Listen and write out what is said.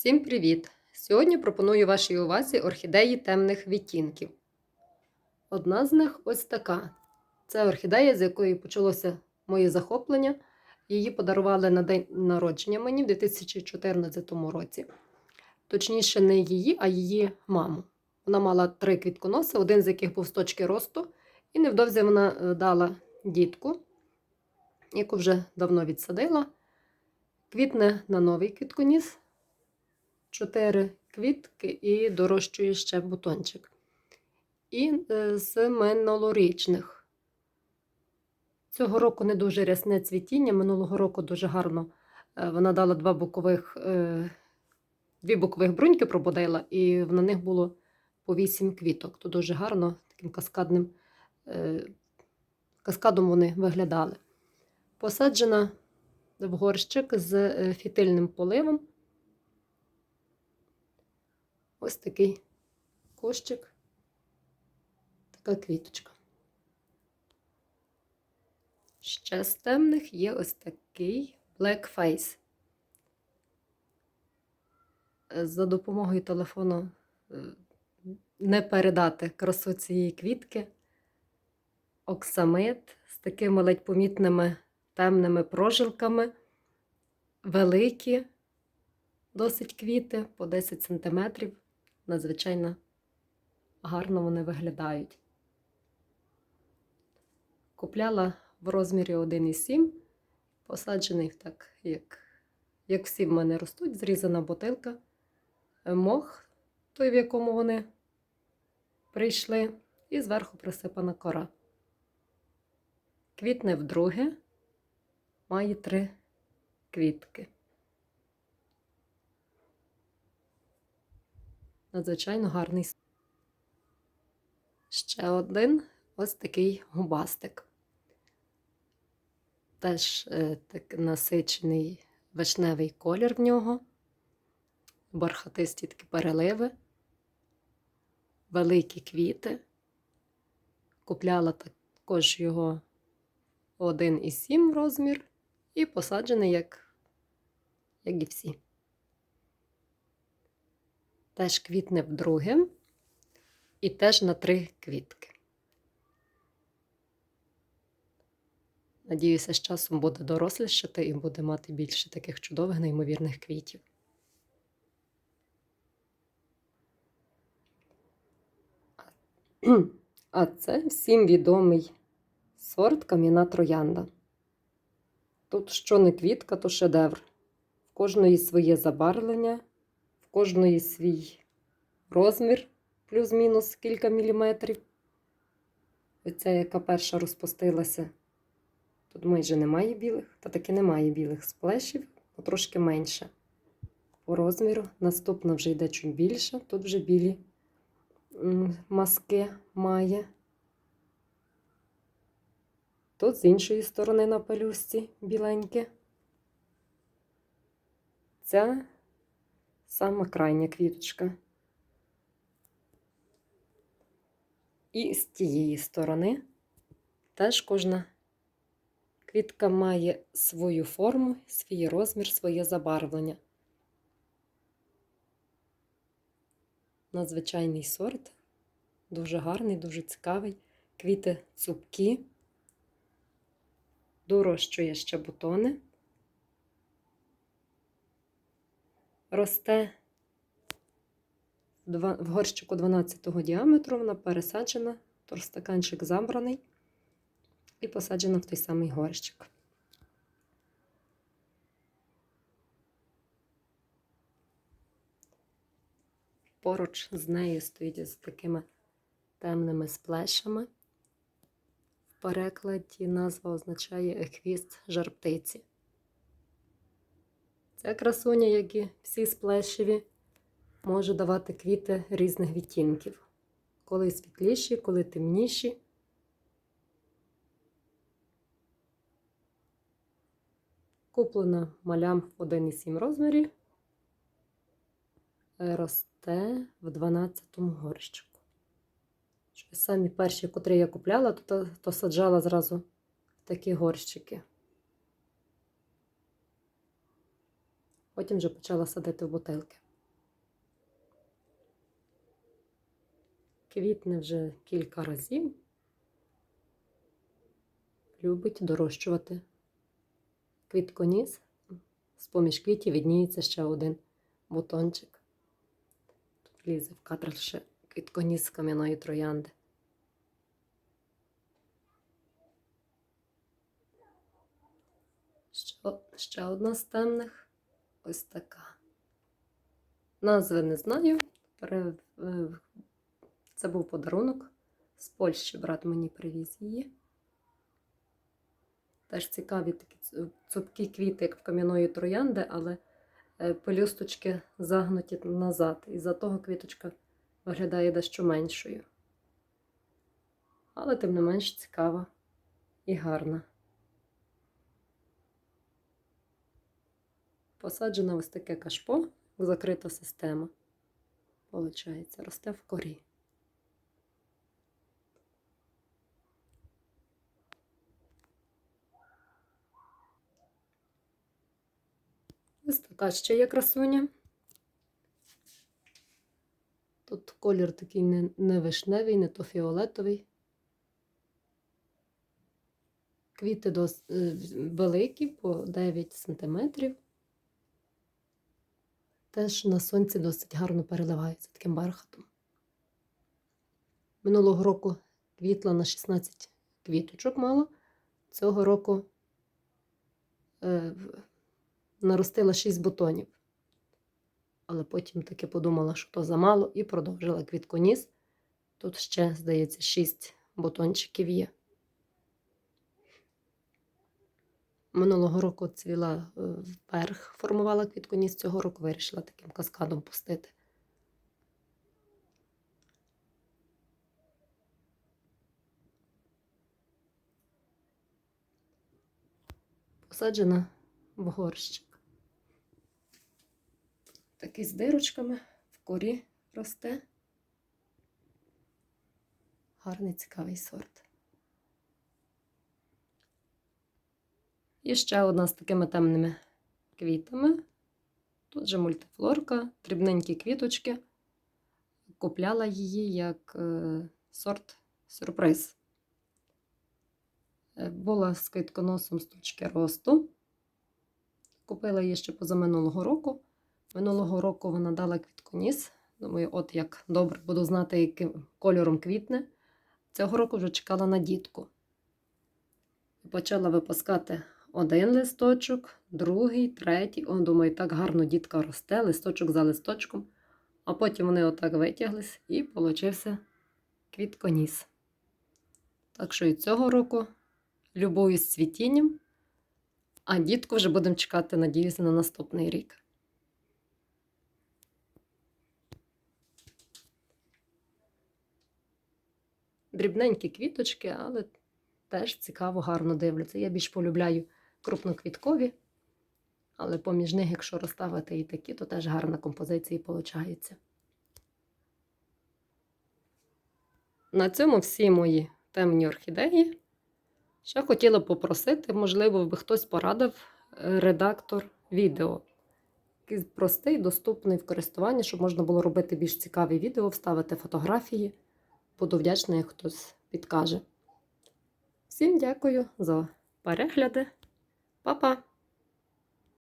Всім привіт! Сьогодні пропоную вашій увазі орхідеї темних відтінків. Одна з них ось така. Це орхідея, з якої почалося моє захоплення. Її подарували на день народження мені в 2014 році. Точніше, не її, а її маму. Вона мала три квітконоси, один з яких був з точки росту, і невдовзі вона е, дала дітку, яку вже давно відсадила. Квітне на новий квітконіс. Чотири квітки і дорощує ще бутончик. І е, з минулорічних. Цього року не дуже рясне цвітіння. Минулого року дуже гарно е, вона дала два бокових, е, дві бокових бруньки пробудила, і на них було по вісім квіток. То дуже гарно, таким каскадним каскадом вони виглядали. Посаджена в горщик з фітильним поливом. Ось такий кущик, така квіточка. Ще з темних є ось такий Black Face. За допомогою телефону е, не передати красу цієї квітки. Оксамит з такими ледь помітними темними прожилками, великі, досить квіти по 10 см. Надзвичайно гарно вони виглядають. Купляла в розмірі 1,7, посаджений так, як, як всі в мене ростуть, зрізана бутилка, мох, той, в якому вони прийшли, і зверху присипана кора. Квітне вдруге, має три квітки. Надзвичайно гарний. Ще один ось такий губастик. Теж е, так насичений вишневий колір в нього, бархатисті такі переливи, великі квіти. Купляла також його 1,7 розмір і посаджений, як, як і всі. Теж квітне вдруге і теж на три квітки. Надіюся, з часом буде дорослішати і буде мати більше таких чудових, неймовірних квітів. А це всім відомий сорт кам'яна троянда. Тут що не квітка, то шедевр. В кожної своє забарвлення, кожної свій розмір, плюс-мінус кілька міліметрів. Оця, яка перша розпустилася. Тут майже немає білих, та таки немає білих сплешів, а трошки менше. По розміру. Наступна вже йде чуть більше. Тут вже білі маски має. Тут з іншої сторони на пелюсті біленьке. Ця сама крайня квіточка. І з тієї сторони теж кожна квітка має свою форму, свій розмір, своє забарвлення. Надзвичайний сорт, дуже гарний, дуже цікавий. Квіти цупкі, дорощує ще бутони, росте в горщику 12 діаметру, вона пересаджена, торстаканчик забраний і посаджена в той самий горщик. Поруч з нею стоїть з такими темними сплешами. В перекладі назва означає хвіст жарптиці. Ця красуня, як і всі сплешеві, може давати квіти різних відтінків. Коли світліші, коли темніші. Куплена малям в 1,7 розмірі, росте в 12 горщику. Самі перші, котрі я купляла, то, то саджала зразу в такі горщики. потім вже почала садити в бутилки. Квітне вже кілька разів, любить дорощувати. Квітконіс, з поміж квітів відніється ще один бутончик. Тут лізе в кадр ще квітконіс з кам'яної троянди. Ще одна з темних. Ось така. Назви не знаю. Е, Це був подарунок. З Польщі брат мені привіз її. Теж цікаві такі цупкі квіти, як в кам'яної троянди, але е, пелюсточки загнуті назад. І за того квіточка виглядає дещо меншою. Але тим не менш цікава і гарна. Посаджена ось таке кашпо, закрита система. Получається, росте в корі. Ось така ще є красуня. Тут колір такий не, не вишневий, не то фіолетовий. Квіти дос, е, великі, по 9 сантиметрів. Теж на сонці досить гарно переливаються таким бархатом. Минулого року квітла на 16 квіточок мало. Цього року е, наростила 6 бутонів. Але потім таки подумала, що то замало, і продовжила квітконіс. Тут ще, здається, 6 бутончиків є. Минулого року цвіла е, вверх, формувала квітконіс, цього року вирішила таким каскадом пустити. Посаджена в горщик. Такий з дирочками в корі росте. Гарний цікавий сорт. І ще одна з такими темними квітами. Тут же мультифлорка, дрібненькі квіточки. Купляла її як е, сорт сюрприз. Е, Була з квітконосом з точки росту. Купила її ще позаминулого року. Минулого року вона дала квітконіс. Думаю, от як добре буду знати, яким кольором квітне. Цього року вже чекала на дітку. Почала випускати один листочок, другий, третій. О, думаю, так гарно дітка росте, листочок за листочком. А потім вони отак витяглись і получився квітконіс. Так що і цього року любуюсь цвітінням, а дітку вже будемо чекати, надіюся, на наступний рік. Дрібненькі квіточки, але теж цікаво, гарно дивляться. Я більш полюбляю крупноквіткові, але поміж них, якщо розставити і такі, то теж гарна композиція виходить. На цьому всі мої темні орхідеї. Ще хотіла попросити, можливо, би хтось порадив е, редактор відео. Якийсь простий, доступний в користуванні, щоб можна було робити більш цікаві відео, вставити фотографії. Буду вдячна, як хтось підкаже. Всім дякую за перегляди. Па-па!